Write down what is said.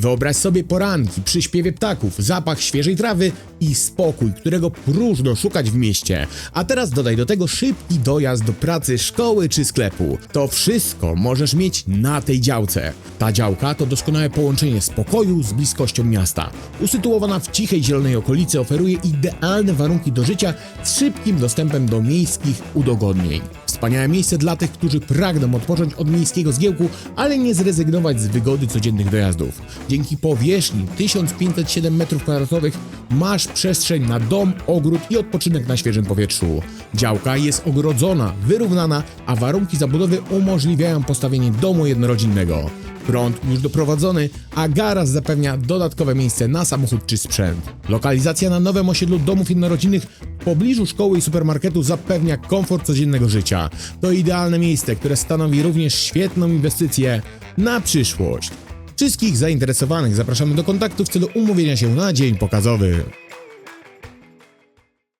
Wyobraź sobie poranki przy śpiewie ptaków, zapach świeżej trawy i spokój, którego próżno szukać w mieście. A teraz dodaj do tego szybki dojazd do pracy, szkoły czy sklepu. To wszystko możesz mieć na tej działce. Ta działka to doskonałe połączenie spokoju z bliskością miasta. Usytuowana w cichej zielonej okolicy oferuje idealne warunki do życia z szybkim dostępem do miejskich udogodnień. Wspaniałe miejsce dla tych, którzy pragną odpocząć od miejskiego zgiełku, ale nie zrezygnować z wygody codziennych dojazdów. Dzięki powierzchni 1507 m2 masz przestrzeń na dom, ogród i odpoczynek na świeżym powietrzu. Działka jest ogrodzona, wyrównana, a warunki zabudowy umożliwiają postawienie domu jednorodzinnego. Prąd już doprowadzony, a garaż zapewnia dodatkowe miejsce na samochód czy sprzęt. Lokalizacja na nowym osiedlu domów jednorodzinnych w pobliżu szkoły i supermarketu zapewnia komfort codziennego życia. To idealne miejsce, które stanowi również świetną inwestycję na przyszłość. Wszystkich zainteresowanych zapraszamy do kontaktu w celu umówienia się na dzień pokazowy.